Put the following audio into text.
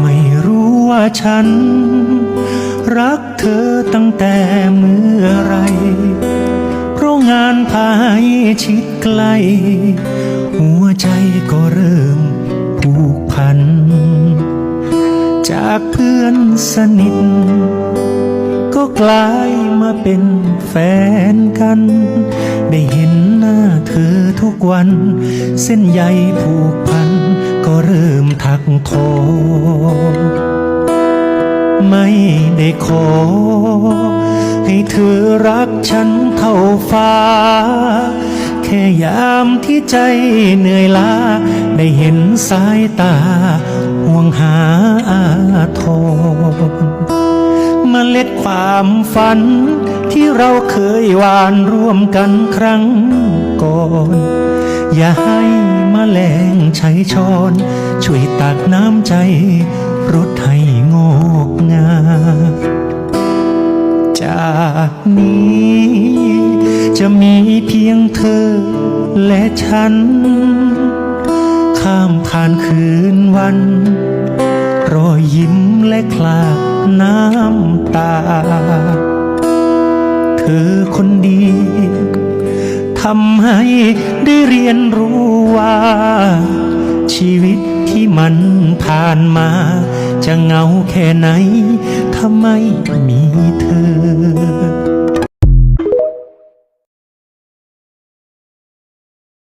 ไม่รู้ว่าฉัน รักเธอตั้งแต่เมื่อไร เพราะงานพายชิดไกล หัวใจก็เริ่มผูกพัน จากเพื่อนสนิท ก็กลายมาเป็นแฟนกันได้ ทุกวัน เส้นใยผูกพัน ก็เริ่มทักทอไม่ได้ขอ ให้เธอรักฉันเท่าฟ้า แค่ยามที่ใจเหนื่อยล้า ได้เห็นสายตา ห่วงหาอาทรเมล็ดความฝัน ที่เราเคยหวานร่วมกันครั้งก่อน อย่าให้มแมลงใช้ช้อน ช่วยตักน้ำใจรดให้งอกงาม จากนี้ จะมีเพียงเธอและฉัน ข้ามผ่านคืนวันรอยยิ้มและคลาบน้ำตา ธอคนดีทำให้ได้เรียนรู้ว่า ชีวิตที่มันผ่านมา จะเงาแค่ไหนถ้าไม่มีเธอ